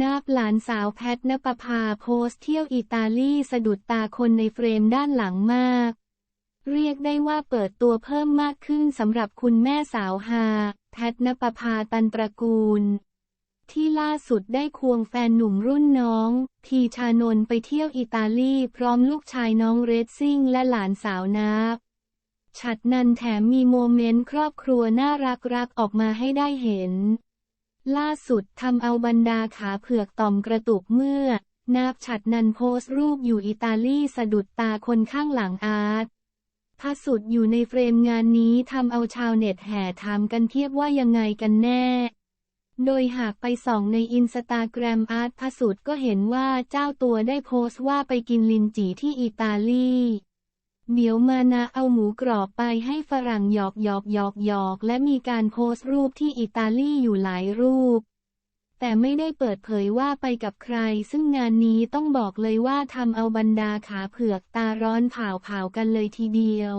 นาบหลานสาวแพทนปภาโพสต์เที่ยวอิตาลีสะดุดตาคนในเฟรมด้านหลังมาก เรียกได้ว่าเปิดตัวเพิ่มมากขึ้นสำหรับคุณแม่สาวฮาแพทนปภาตันตระกูล ที่ล่าสุดได้ควงแฟนหนุ่มรุ่นน้อง ทีชานนไปเที่ยวอิตาลีพร้อมลูกชายน้องเรซซิ่งและหลานสาวนาบฉัดนันแถมมีโมเมนต์ครอบครัวน่ารักรักๆออกมาให้ได้เห็น ล่าสุดทำเอาบรรดาขาเผือกต่อมกระตุกเมื่อ นาบฉัดนันโพสต์รูปอยู่อิตาลีสะดุดตาคนข้างหลังอาร์ตพระสุดอยู่ในเฟรมงานนี้ทำเอาชาวเน็ตแห่ถามกันเทียบว่ายังไงกันแน่ โดยหากไปส่องในอินสตาแกรมอาร์ตพระสุดก็เห็นว่าเจ้าตัวได้โพสต์ว่าไปกินลินจีที่อิตาลี เดี๋ยวมานะเอาหมูกรอบไปให้ฝรั่งหยอกหยอกหยอกหยอก และมีการโพสต์รูปที่อิตาลีอยู่หลายรูป แต่ไม่ได้เปิดเผยว่าไปกับใคร ซึ่งงานนี้ต้องบอกเลยว่าทำเอาบรรดาขาเผือกตาร้อนเผาๆกันเลยทีเดียว